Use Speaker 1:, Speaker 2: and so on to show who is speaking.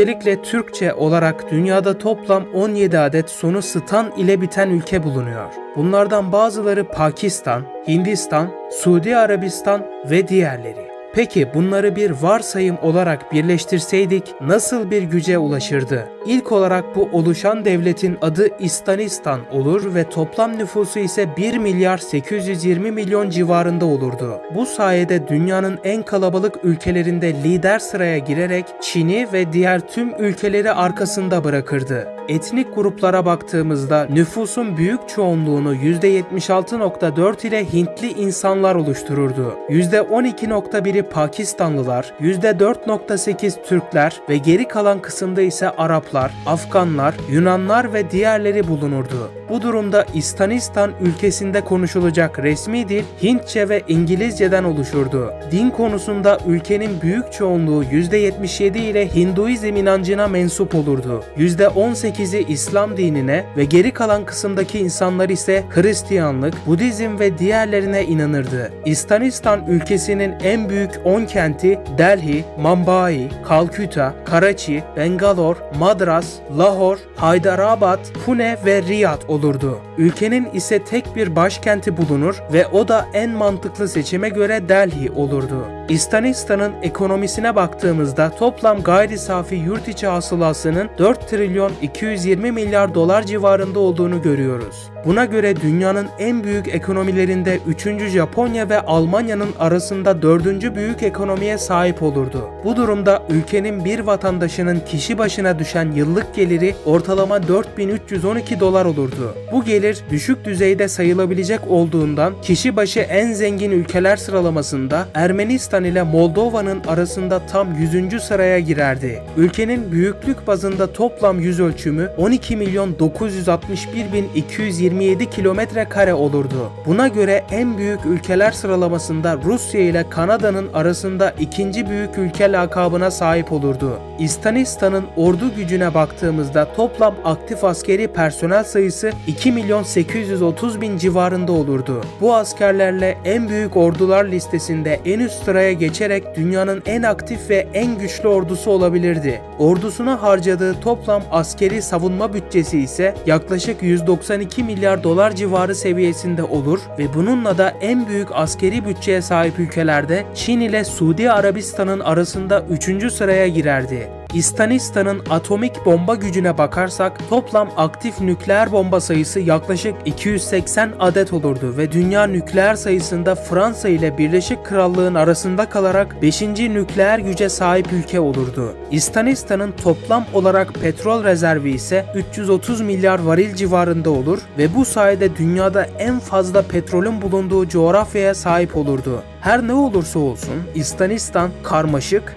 Speaker 1: Özellikle Türkçe olarak dünyada toplam 17 adet sonu stan ile biten ülke bulunuyor. Bunlardan bazıları Pakistan, Hindistan, Suudi Arabistan ve diğerleri. Peki bunları bir varsayım olarak birleştirseydik nasıl bir güce ulaşırdı? İlk olarak bu oluşan devletin adı İstanistan olur ve toplam nüfusu ise 1 milyar 820 milyon civarında olurdu. Bu sayede dünyanın en kalabalık ülkelerinde lider sıraya girerek Çin'i ve diğer tüm ülkeleri arkasında bırakırdı. Etnik gruplara baktığımızda nüfusun büyük çoğunluğunu %76.4 ile Hintli insanlar oluştururdu. %12.1'i Pakistanlılar, %4.8 Türkler ve geri kalan kısımda ise Araplar, Afganlar, Yunanlar ve diğerleri bulunurdu. Bu durumda İstanistan ülkesinde konuşulacak resmi dil Hintçe ve İngilizceden oluşurdu. Din konusunda ülkenin büyük çoğunluğu %77 ile Hinduizm inancına mensup olurdu. %18'i İslam dinine ve geri kalan kısımdaki insanlar ise Hristiyanlık, Budizm ve diğerlerine inanırdı. İstanistan ülkesinin en büyük 10 kenti Delhi, Mumbai, Kalküta, Karachi, Bangalore, Madras, Lahore, Hyderabad, Pune ve Riyad olurdu. Ülkenin ise tek bir başkenti bulunur ve o da en mantıklı seçime göre Delhi olurdu. İstanistan'ın ekonomisine baktığımızda toplam gayri safi yurt içi hasılasının 4 trilyon 220 milyar dolar civarında olduğunu görüyoruz. Buna göre dünyanın en büyük ekonomilerinde 3. Japonya ve Almanya'nın arasında 4. büyük ekonomiye sahip olurdu. Bu durumda ülkenin bir vatandaşının kişi başına düşen yıllık geliri ortalama 4312 dolar olurdu. Bu gelir düşük düzeyde sayılabilecek olduğundan kişi başı en zengin ülkeler sıralamasında Ermenistan ile Moldova'nın arasında tam 100. sıraya girerdi. Ülkenin büyüklük bazında toplam yüz ölçümü 12 milyon 961 bin 227 kilometre kare olurdu. Buna göre en büyük ülkeler sıralamasında Rusya ile Kanada'nın arasında ikinci büyük ülke lakabına sahip olurdu. İstanistan'ın ordu gücüne baktığımızda toplam aktif askeri personel sayısı 2 milyon 830 bin civarında olurdu. Bu askerlerle en büyük ordular listesinde en üst sıraya geçerek dünyanın en aktif ve en güçlü ordusu olabilirdi. Ordusuna harcadığı toplam askeri savunma bütçesi ise yaklaşık 192 milyar dolar civarı seviyesinde olur ve bununla da en büyük askeri bütçeye sahip ülkelerde Çin ile Suudi Arabistan'ın arasında 3. sıraya girerdi. İstanistan'ın atomik bomba gücüne bakarsak toplam aktif nükleer bomba sayısı yaklaşık 280 adet olurdu ve dünya nükleer sayısında Fransa ile Birleşik Krallığın arasında kalarak 5. nükleer güce sahip ülke olurdu. İstanistan'ın toplam olarak petrol rezervi ise 330 milyar varil civarında olur ve bu sayede dünyada en fazla petrolün bulunduğu coğrafyaya sahip olurdu. Her ne olursa olsun İstanistan karmaşık